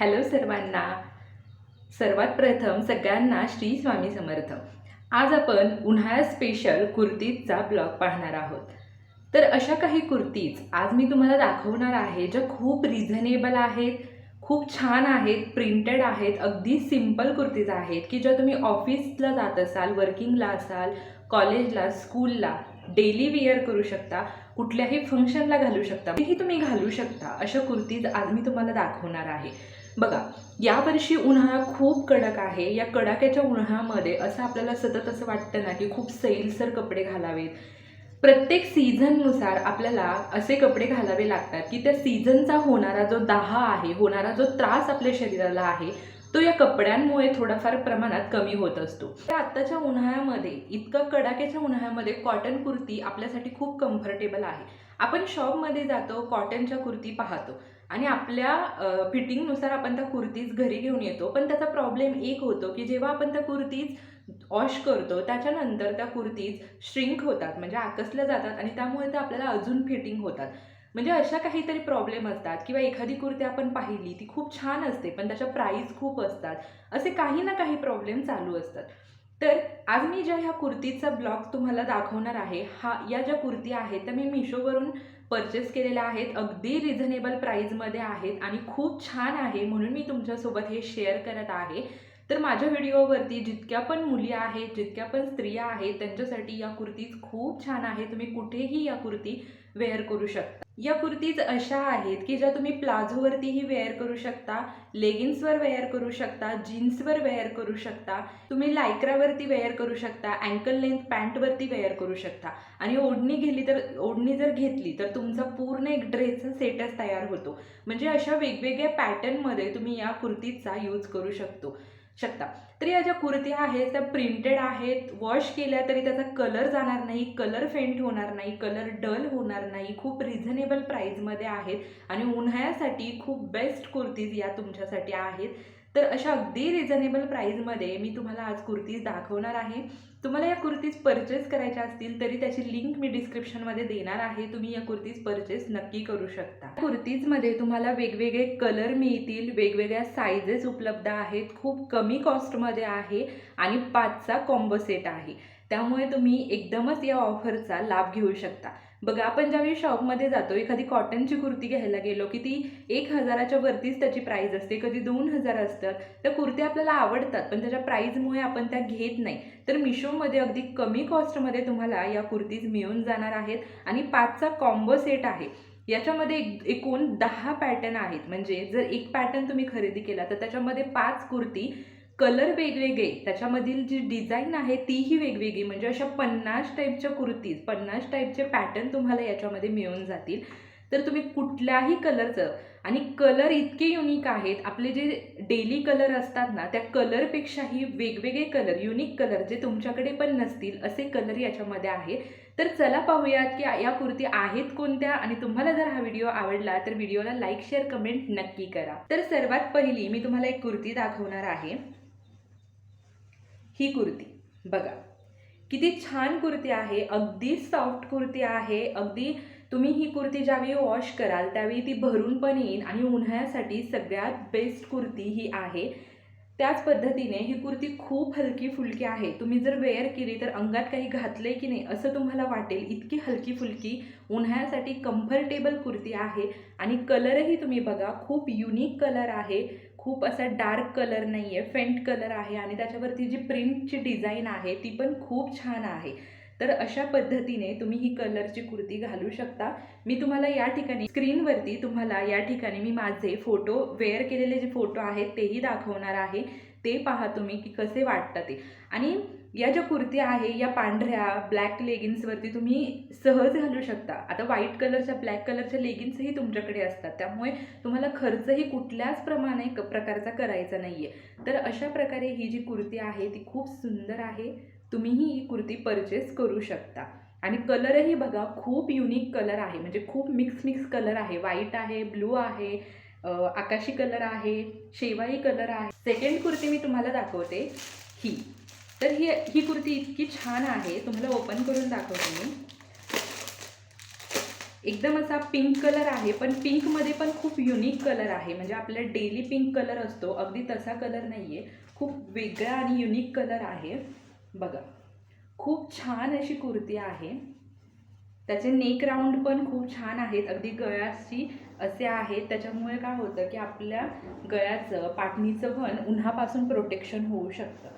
Hello सर्वांना. सर्वात प्रथम सगळ्यांना श्री स्वामी समर्थ. आज आपण उन्हाळ्या स्पेशल कुर्तीजचा ब्लॉग पाहणार आहोत. तर अशा काही कुर्तीज आज मी तुम्हाला दाखवणार आहे ज्या खूप रिझनेबल आहेत खूप छान आहेत प्रिंटेड आहेत अगदी सिंपल कुर्तीज आहेत की ज्या तुम्ही ऑफिसला जात असाल वर्किंगला असाल कॉलेजला स्कूलला डेली वेअर करू शकता कुठल्याही फंक्शनला घालू शकता तेही तुम्ही घालू शकता अशा कुर्तीज आज मी तुम्हाला दाखवणार आहे. बघा यावर्षी उन्हाळा खूप कडक आहे. या कडाक्याच्या उन्हाळ्यामध्ये असं आपल्याला सतत असं वाटतं ना की खूप सैलसर कपडे घालावेत. प्रत्येक सीझननुसार आपल्याला असे कपडे घालावे लागतात की त्या सीझनचा होणारा जो दाहा आहे होणारा जो त्रास आपल्या शरीराला आहे तो या कपड्यांमुळे थोडाफार प्रमाणात कमी होत असतो. तर आत्ताच्या उन्हाळ्यामध्ये इतकं कडाक्याच्या उन्हाळ्यामध्ये कॉटन कुर्ती आपल्यासाठी खूप कम्फर्टेबल आहे. आपण शॉपमध्ये जातो कॉटनच्या कुर्ती पाहतो. आणि आपल्या फिटिंगनुसार आपण त्या कुर्तीज घरी घेऊन येतो. पण त्याचा प्रॉब्लेम एक होतो की जेव्हा आपण त्या कुर्तीज वॉश करतो त्याच्यानंतर त्या कुर्तीज श्रिंक होतात म्हणजे आकसल्या जातात आणि त्यामुळे त्या आपल्याला अजून फिटिंग होतात. म्हणजे अशा काहीतरी प्रॉब्लेम असतात किंवा एखादी कुर्ती आपण पाहिली ती खूप छान असते पण त्याच्या प्राईस खूप असतात असे काही ना काही प्रॉब्लेम चालू असतात. तर आज मी ज्या ह्या कुर्तीचा ब्लॉग तुम्हाला दाखवणार आहे हा या ज्या कुर्ती आहेत त्या मी मिशोवरून परचेस केलेल्या आहेत अगदी रिझनेबल प्राईजमध्ये आहेत आणि खूप छान आहे म्हणून मी तुमच्यासोबत हे शेअर करत आहे. तर माझ्या व्हिडिओवरती जितक्या पण मुली आहेत जितक्या पण स्त्रिया आहेत त्यांच्यासाठी या कुर्तीज खूप छान आहे तुम्ही कुठेही या कुर्ती वेअर करू शकता. या कुर्तीज अशा आहेत की ज्या तुम्ही प्लाझोवरतीही वेअर करू शकता लेगिन्सवर वेअर करू शकता जीन्सवर वेअर करू शकता तुम्ही लायक्रावरती वेअर करू शकता अँकल लेंथ पॅन्टवरती वेअर करू शकता. आणि ओढणी गेली तर ओढणी जर घेतली तर तुमचा पूर्ण एक ड्रेसचा सेटच तयार होतो. म्हणजे अशा वेगवेगळ्या पॅटर्नमध्ये तुम्ही या कुर्तीचा यूज करू शकतो. शकता. तर या ज्या कुर्त्या आहेत त्या प्रिंटेड आहेत वॉश केल्या तरी त्याचा कलर जाणार नाही कलर फेंट होणार नाही कलर डल होणार नाही खूप रिझनेबल प्राईजमध्ये आहेत आणि उन्हाळ्यासाठी खूप बेस्ट कुर्तीज या तुमच्यासाठी आहेत. तर अशा अगदी रिझनेबल प्राईजमध्ये मी तुम्हाला आज कुर्तीज दाखवणार आहे. तुम्हाला या कुर्तीज परचेस करायच्या असतील तरी त्याची लिंक मी डिस्क्रिप्शनमध्ये देणार आहे. तुम्ही या कुर्तीज परचेस नक्की करू शकता. कुर्तीजमध्ये तुम्हाला वेगवेगळे कलर मिळतील वेगवेगळ्या साईजेस उपलब्ध आहेत खूप कमी कॉस्टमध्ये आहे आणि पाचचा कॉम्बो सेट आहे. त्यामुळे तुम्ही एकदमच या ऑफरचा लाभ घेऊ शकता. बघा आपण ज्यावेळी शॉपमध्ये जातो एखादी कॉटनची कुर्ती घ्यायला गेलो की ती एक हजाराच्या वरतीच त्याची प्राईज असते कधी दोन हजार असतात. त्या कुर्त्या आपल्याला आवडतात पण त्याच्या प्राईजमुळे आपण त्या घेत नाही. तर मिशोमध्ये अगदी कमी कॉस्टमध्ये तुम्हाला या कुर्तीज मिळून जाणार आहेत आणि पाचचा कॉम्बो सेट आहे. याच्यामध्ये एक एकूण दहा पॅटर्न आहेत. म्हणजे जर एक पॅटर्न तुम्ही खरेदी केला तर त्याच्यामध्ये पाच कुर्ती कलर वेगवेगळे त्याच्यामधील जी डिझाईन आहे तीही वेगवेगळी. म्हणजे अशा पन्नास टाईपच्या कुर्तीज पन्नास टाईपचे पॅटर्न तुम्हाला याच्यामध्ये मिळून जातील. तर तुम्ही कुठल्याही कलरचं आणि कलर इतके युनिक आहेत आपले जे डेली कलर असतात ना त्या कलरपेक्षाही वेगवेगळे कलर युनिक कलर जे तुमच्याकडे पण नसतील असे कलर याच्यामध्ये आहेत. तर चला पाहूयात की या कुर्ती आहेत कोणत्या आणि तुम्हाला जर हा व्हिडिओ आवडला तर व्हिडिओला लाईक शेअर कमेंट नक्की करा. तर सर्वात पहिली मी तुम्हाला एक कुर्ती दाखवणार आहे. ही कुर्ती. बघा किती छान कुर्ती आहे अगदी सॉफ्ट कुर्ती आहे अगदी तुम्ही ही कुर्ती ज्यावेळी वॉश कराल त्यावेळी ती भरून पण येईल आणि उन्हाळ्यासाठी सगळ्यात बेस्ट कुर्ती ही आहे. त्याच पद्धतीने ही कुर्ती खूप हलकी फुलकी आहे. तुम्ही जर वेअर केली तर अंगात काही घातले की नाही असं तुम्हाला वाटेल इतकी हलकी फुलकी उन्हाळ्यासाठी कम्फर्टेबल कुर्ती आहे. आणि कलरही तुम्ही बघा खूप युनिक कलर आहे. खूप असा डार्क कलर नाही आहे फेंट कलर आहे आणि त्याच्यावरती जी प्रिंटची डिझाईन आहे ती पण खूप छान आहे. तर अशा पद्धतीने तुम्ही ही कलरची कुर्ती घालू शकता. मी तुम्हाला या ठिकाणी स्क्रीनवरती तुम्हाला या ठिकाणी मी माझे फोटो वेअर केलेले जे फोटो आहेत तेही दाखवणार आहे. ते पहा तुम्ही की कसे वाटतं ते. आणि या ज्या कुर्ती आहे या पांढऱ्या ब्लॅक लेगिन्सवरती तुम्ही सहज घालू शकता. आता व्हाईट कलरच्या ब्लॅक कलरच्या लेगिन्सही तुमच्याकडे असतात. त्यामुळे तुम्हाला खर्चही कुठल्याच प्रमाणे क प्रकारचा करायचा नाही आहे तर अशा प्रकारे ही जी कुर्ती आहे ती खूप सुंदर आहे. तुम्हीही ही कुर्ती परचेस करू शकता. आणि कलरही बघा खूप युनिक कलर आहे. म्हणजे खूप मिक्स मिक्स कलर आहे. व्हाईट आहे ब्लू आहे. आकाशी कलर आहे शेवाई कलर आहे. सेकंड कुर्ती मी तुम्हाला दाखवते ही. तर ही ही कुर्ती इतकी छान आहे तुम्हाला ओपन करून दाखवते मी. एकदम असा पिंक कलर आहे पण पिंकमध्ये पण खूप युनिक कलर आहे. म्हणजे आपल्या डेली पिंक कलर असतो अगदी तसा कलर नाही आहे खूप वेगळा आणि युनिक कलर आहे. बघा. खूप छान अशी कुर्ती आहे. त्याचे नेक राऊंड पण खूप छान आहेत. अगदी गळ्याची असे आहेत. त्याच्यामुळे काय होतं की आपल्या गळ्याचं पाटणीचं पण उन्हापासून प्रोटेक्शन होऊ शकतं.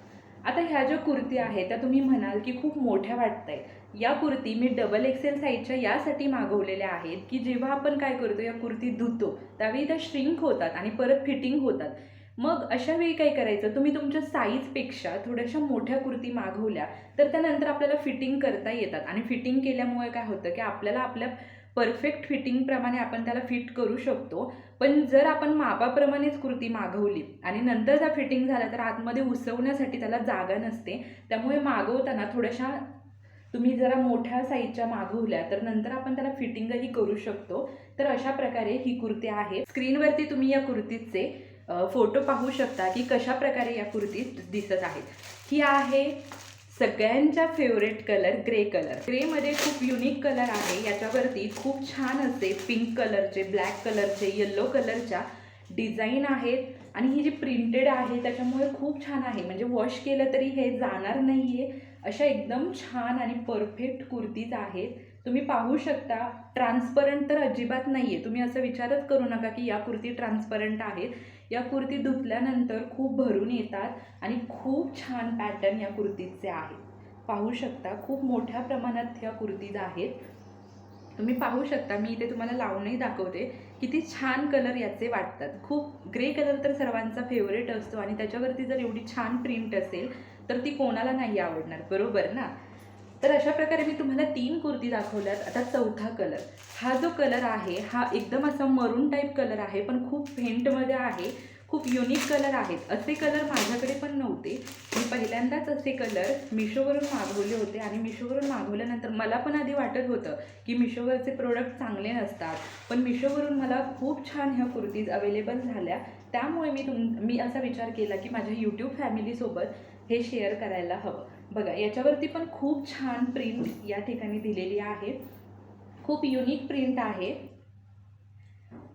आता ह्या ज्या कुर्ती आहेत त्या तुम्ही म्हणाल की खूप मोठ्या वाटत आहेत या कुर्ती मी डबल एक्सेल साईजच्या यासाठी मागवलेल्या आहेत की जेव्हा आपण काय करतो या कुर्ती धुतो त्यावेळी त्या श्रिंक होतात आणि परत फिटिंग होतात. मग अशा वेळी काय करायचं? तुम्ही तुमच्या साईजपेक्षा थोड्याशा मोठ्या कुर्ती मागवल्या तर त्यानंतर आपल्याला फिटिंग करता येतात. आणि फिटिंग केल्यामुळे काय होतं की आपल्याला आपल्या परफेक्ट फिटिंगप्रमाणे आपण त्याला फिट करू शकतो. पण जर आपण मापाप्रमाणेच कुर्ती मागवली आणि नंतर त्या फिटिंग झाला तर आतमध्ये उसवण्यासाठी त्याला जागा नसते. त्यामुळे मागवताना थोड्याशा तुम्ही जरा मोठ्या साईजच्या मागवल्या तर नंतर आपण त्याला फिटिंगही करू शकतो. तर अशा प्रकारे ही कुर्ती आहे. स्क्रीनवरती तुम्ही या कुर्तीचे फोटो पाहू शकता की कशा प्रकारे या कुर्ती दिसत आहेत. ही आहे सगळ्यांच्या फेवरेट कलर ग्रे कलर ग्रेमध्ये खूप युनिक कलर आहे. याच्यावरती खूप छान असे पिंक कलरचे ब्लॅक कलरचे येल्लो कलरच्या डिझाईन आहेत. आणि ही जी प्रिंटेड आहे त्याच्यामुळे खूप छान आहे. म्हणजे वॉश केलं तरी हे जाणार नाही आहे अशा एकदम छान आणि परफेक्ट कुर्तीज आहेत. तुम्ही पाहू शकता ट्रान्सपरंट तर अजिबात नाही आहे तुम्ही असं विचारच करू नका की या कुर्ती ट्रान्सपरंट आहेत या कुर्ती धुतल्यानंतर खूप भरून येतात आणि खूप छान पॅटर्न या कुर्तीचे आहेत. पाहू शकता खूप मोठ्या प्रमाणात या कुर्तीज आहेत. तुम्ही पाहू शकता मी इथे तुम्हाला लावूनही दाखवते किती छान कलर याचे वाटतात. खूप ग्रे कलर तर सर्वांचा फेवरेट असतो आणि त्याच्यावरती जर एवढी छान प्रिंट असेल तर ती कोणाला नाही आवडणार. बरोबर ना? तर अशा प्रकारे मी तुम्हाला तीन कुर्ती दाखवल्यात. आता चौथा कलर. हा जो कलर आहे हा एकदम असा मरून टाईप कलर आहे पण खूप फेंटमध्ये आहे. खूप युनिक कलर आहेत. असे कलर माझ्याकडे पण नव्हते. मी पहिल्यांदाच असे कलर मिशोवरून मागवले होते आणि मिशोवरून मागवल्यानंतर मला पण आधी वाटत होतं की मिशोवरचे प्रोडक्ट चांगले नसतात. पण मिशोवरून मला खूप छान ह्या कुर्तीज अवेलेबल झाल्या. त्यामुळे मी तुम मी असा विचार केला की माझ्या यूट्यूब फॅमिलीसोबत हे शेअर करायला हवं. बघा याच्यावरती पण खूप छान प्रिंट या ठिकाणी दिलेली आहे. खूप युनिक प्रिंट आहे.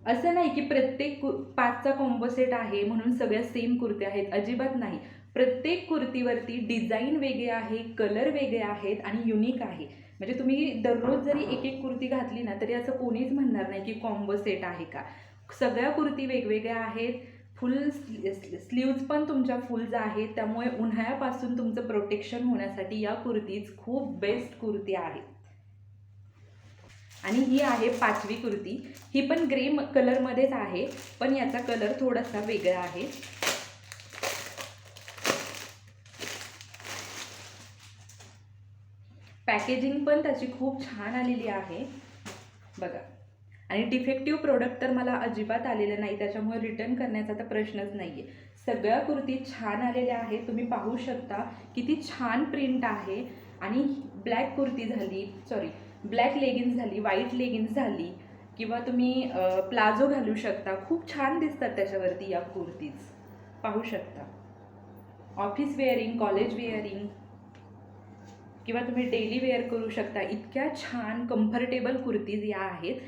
असं नाही की प्रत्येक कु पाचचा कॉम्बो सेट आहे म्हणून सगळ्या सेम कुर्त्या आहेत. अजिबात नाही. प्रत्येक कुर्तीवरती डिझाईन वेगळे आहे कलर वेगळे आहेत आणि युनिक आहे. म्हणजे तुम्ही दररोज जरी एक एक कुर्ती घातली ना तरी असं कोणीच म्हणणार नाही की कॉम्बो सेट आहे का. सगळ्या कुर्ती वेगवेगळ्या आहेत. फुल स्लीव्ज पण तुमच्या फुल्ज आहेत. त्यामुळे उन्हाळ्यापासून तुमचं प्रोटेक्शन होण्यासाठी या कुर्तीज खूप बेस्ट कुर्ती आहेत आणि ही आहे पाचवी कुर्ती. ही पण ग्रे म कलरमध्येच आहे पण याचा कलर थोडासा वेगळा आहे. पॅकेजिंग पण त्याची खूप छान आलेली आहे. बघा. आणि डिफेक्टिव्ह प्रोडक्ट तर मला अजिबात आलेलं नाही. त्याच्यामुळे रिटर्न करण्याचा तर प्रश्नच नाही आहे सगळ्या कुर्ती छान आलेल्या आहेत. तुम्ही पाहू शकता किती छान प्रिंट आहे. आणि ब्लॅक कुर्ती झाली सॉरी ब्लॅक लेगिन्स झाली व्हाईट लेगिन्स झाली किंवा तुम्ही प्लाझो घालू शकता. खूप छान दिसतात त्याच्यावरती या कुर्तीज. पाहू शकता. ऑफिस वेअरिंग कॉलेज वेअरिंग किंवा तुम्ही डेली वेअर करू शकता. इतक्या छान कम्फर्टेबल कुर्तीज या आहेत.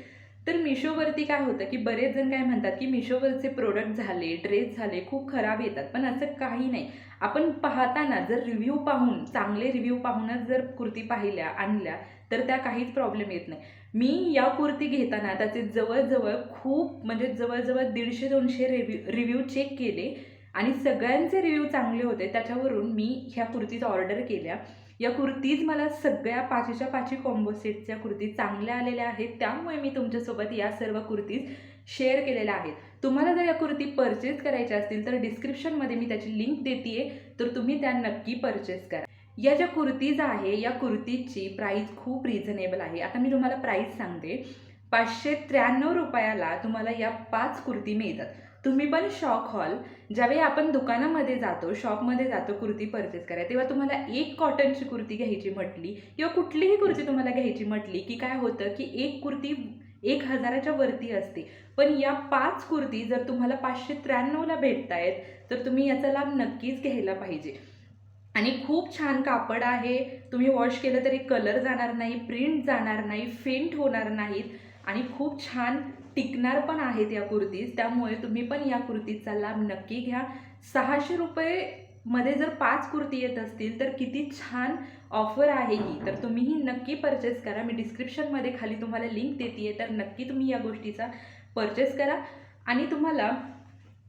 तर मिशोवरती काय होतं की बरेच जण काय म्हणतात की मिशोवरचे प्रोडक्ट झाले ड्रेस झाले खूप खराब येतात. पण असं काही नाही. आपण पाहताना जर रिव्ह्यू पाहून चांगले रिव्ह्यू पाहूनच जर कुर्ती पाहिल्या आणल्या तर त्या काहीच प्रॉब्लेम येत नाही. मी या कुर्ती घेताना त्याचे जवळजवळ खूप म्हणजे जवळजवळ दीडशे दोनशे रिव्ह्यू रिव्ह्यू चेक केले आणि सगळ्यांचे रिव्ह्यू चांगले होते. त्याच्यावरून मी ह्या कुर्तीचा ऑर्डर केल्या. या कुर्तीज मला सगळ्या पाचीच्या पाची कॉम्बो सेटच्या कुर्ती चांगल्या आलेल्या आहेत. त्यामुळे मी तुमच्यासोबत या सर्व कुर्तीज शेअर केलेल्या आहेत. तुम्हाला जर या कुर्ती परचेस करायच्या असतील तर डिस्क्रिप्शनमध्ये मी त्याची लिंक देते तर तुम्ही त्या नक्की परचेस करा. या ज्या कुर्तीज आहे या कुर्तीची प्राईस खूप रिझनेबल आहे. आता मी तुम्हाला प्राईस सांगते. पाचशे त्र्याण्णव रुपयाला तुम्हाला या पाच कुर्ती मिळतात. तुम्ही पण शॉक हॉल. ज्यावेळी आपण दुकानामध्ये जातो शॉपमध्ये जातो कुर्ती परचेस करायला तेव्हा तुम्हाला एक कॉटनची कुर्ती घ्यायची म्हटली किंवा कुठलीही कुर्ती तुम्हाला घ्यायची म्हटली की काय होतं की एक कुर्ती एक हजाराच्या वरती असते. पण या पाच कुर्ती जर तुम्हाला पाचशे त्र्याण्णवला भेटतायत तर तुम्ही याचा लाभ नक्कीच घ्यायला पाहिजे. आणि खूप छान कापड आहे. तुम्ही वॉश केलं तरी कलर जाणार नाही प्रिंट जाणार नाही फेंट होणार नाहीत. आणि खूप छान टिकणार पण आहेत या कुर्तीज त्यामुळे तुम्ही पण या कुर्तीचा लाभ नक्की घ्या. सहाशे रुपये मध्ये जर पाच कुर्ती येत असतील तर किती छान ऑफर आहे ही. तर तुम्हीही नक्की परचेस करा. मी डिस्क्रिप्शनमध्ये खाली तुम्हाला लिंक देते तर नक्की तुम्ही या गोष्टीचा परचेस करा. आणि तुम्हाला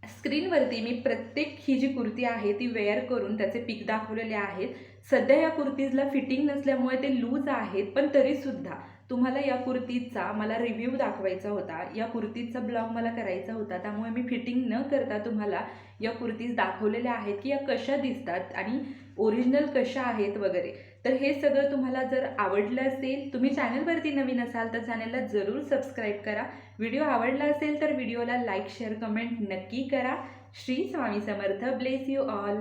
स्क्रीनवरती मी प्रत्येक ही जी कुर्ती आहे ती वेअर करून त्याचे पिक दाखवलेले आहेत. सध्या या कुर्तीजला फिटिंग नसल्यामुळे ते लूज आहेत पण तरीसुद्धा तुम्हाला या कुर्तीचा मला रिव्ह्यू दाखवायचा होता. या कुर्तीचा ब्लॉग मला करायचा होता. त्यामुळे मी फिटिंग न करता तुम्हाला या कुर्तीज दाखवलेल्या आहेत की या कशा दिसतात आणि ओरिजिनल कशा आहेत वगैरे. तर हे सगळं तुम्हाला जर आवडलं असेल तुम्ही चॅनलवरती नवीन असाल तर चॅनलला जरूर सबस्क्राईब करा. व्हिडिओ आवडला असेल तर व्हिडिओला लाईक शेअर कमेंट नक्की करा. Shri Swami Samarth. Bless you all